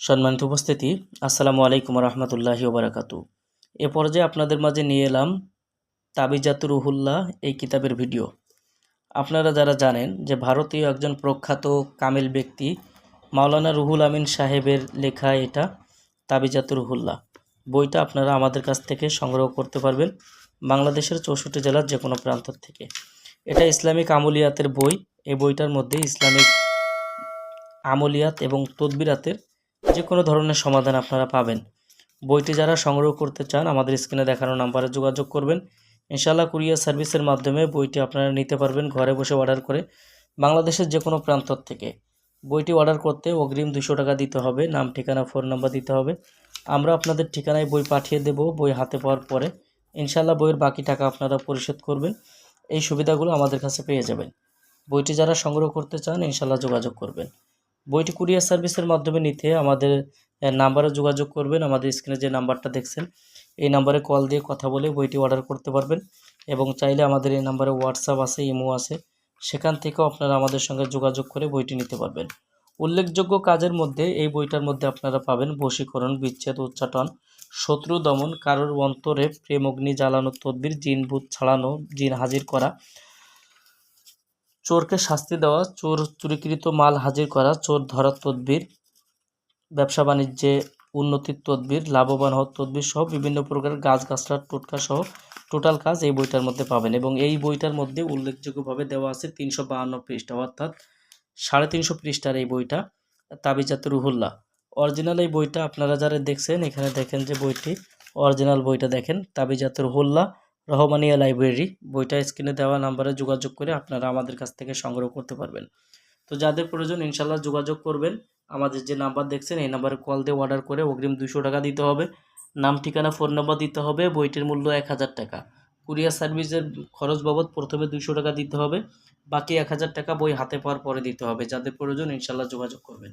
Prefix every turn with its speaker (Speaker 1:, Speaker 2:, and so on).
Speaker 1: সম্মানিত উপস্থিতি, আসসালামু আলাইকুম রহমতুল্লাহি ওবরাকাতু এ পর্যায়ে আপনাদের মাঝে নিয়ে এলাম তাবিজাতুর রুহুল্লাহ, এই কিতাবের ভিডিও। আপনারা যারা জানেন যে ভারতীয় একজন প্রখ্যাত কামিল ব্যক্তি, মাওলানা রুহুল আমিন সাহেবের লেখা এটা তাবিজাতুর রুহুল্লাহ। বইটা আপনারা আমাদের কাছ থেকে সংগ্রহ করতে পারবেন বাংলাদেশের চৌষট্টি জেলার যে কোনো প্রান্ত থেকে। এটা ইসলামিক আমলিয়াতের বই। এই বইটার মধ্যে ইসলামিক আমলিয়াত এবং তদবিরাতের যে কোনো ধরনের সমাধান আপনারা পাবেন। বইটি যারা সংগ্রহ করতে চান, আমাদের স্ক্রিনে দেখানো নাম্বারে যোগাযোগ করবেন। ইনশাআল্লাহ কুরিয়ার সার্ভিসের মাধ্যমে বইটি আপনারা নিতে পারবেন ঘরে বসে অর্ডার করে বাংলাদেশের যে কোনো প্রান্ত থেকে। বইটি অর্ডার করতে অগ্রিম দুশো টাকা দিতে হবে, নাম, ঠিকানা, ফোন নাম্বার দিতে হবে। আমরা আপনাদের ঠিকানায় বই পাঠিয়ে দেব, বই হাতে পাওয়ার পরে। ইনশাআল্লাহ বইয়ের বাকি টাকা আপনারা পরিশোধ করবেন, এই সুবিধাগুলো আমাদের কাছে পেয়ে যাবেন। বইটি যারা সংগ্রহ করতে চান, ইনশাআল্লাহ যোগাযোগ করবেন। বইটি কুরিয়ার সার্ভিসের মাধ্যমে নিতে আমাদের নাম্বারে যোগাযোগ করবেন। আমাদের স্ক্রিনে যে নাম্বারটা দেখছেন, এই নাম্বারে কল দিয়ে কথা বলে বইটি অর্ডার করতে পারবেন এবং চাইলে আমাদের এই নাম্বারে হোয়াটসঅ্যাপ আছে, ইমো আছে, সেখান থেকেও আপনারা আমাদের সঙ্গে যোগাযোগ করে বইটি নিতে পারবেন। উল্লেখযোগ্য কাজের মধ্যে এই বইটার মধ্যে আপনারা পাবেন বশীকরণ, বিচ্ছেদ, উচ্চাটন, শত্রু দমন, কারোর অন্তরে প্রেম, অগ্নি, জ্বালানো, তদ্বির, জিন, ভূত, ছাড়ানো, জিন হাজির করা চোরকে শাস্তি দেওয়া, চোর চুরিকৃত মাল হাজির করা, চোর ধরার তদবির, ব্যবসা বাণিজ্যে উন্নতির তদবির, লাভবান হওয়ার তদবির সহ বিভিন্ন প্রকার গাছগাছড়ার টোটকা সহ টোটাল কাজ এই বইটার মধ্যে পাবেন এবং এই বইটার মধ্যে উল্লেখযোগ্যভাবে দেওয়া আছে তিনশো বাহান্ন পৃষ্ঠা, অর্থাৎ সাড়ে তিনশো পৃষ্ঠার এই বইটা, তাবিজাত রুহুল্লাহ। অরিজিনাল এই বইটা আপনারা যারা দেখছেন, এখানে দেখেন যে বইটি, অরিজিনাল বইটা দেখেন, তাবিজাত রুহুল্লাহ। রহমানিয়া লাইব্রেরি। বইটা স্ক্রিনে দেওয়া নাম্বারে যোগাযোগ করে আপনারা আমাদের কাছ থেকে সংগ্রহ করতে পারবেন। তো যাদের প্রয়োজন ইনশাল্লাহ যোগাযোগ করবেন। আমাদের যে নাম্বার দেখছেন, এই নাম্বারে কল দিয়ে অর্ডার করে অগ্রিম দুশো টাকা দিতে হবে। নাম, ঠিকানা ফোন নাম্বার দিতে হবে। বইটির মূল্য এক হাজার টাকা। কুরিয়ার সার্ভিসের খরচ বাবদ প্রথমে দুশো টাকা দিতে হবে। বাকি এক হাজার টাকা বই হাতে পাওয়ার পরে দিতে হবে। যাদের প্রয়োজন ইনশাল্লাহ যোগাযোগ করবেন।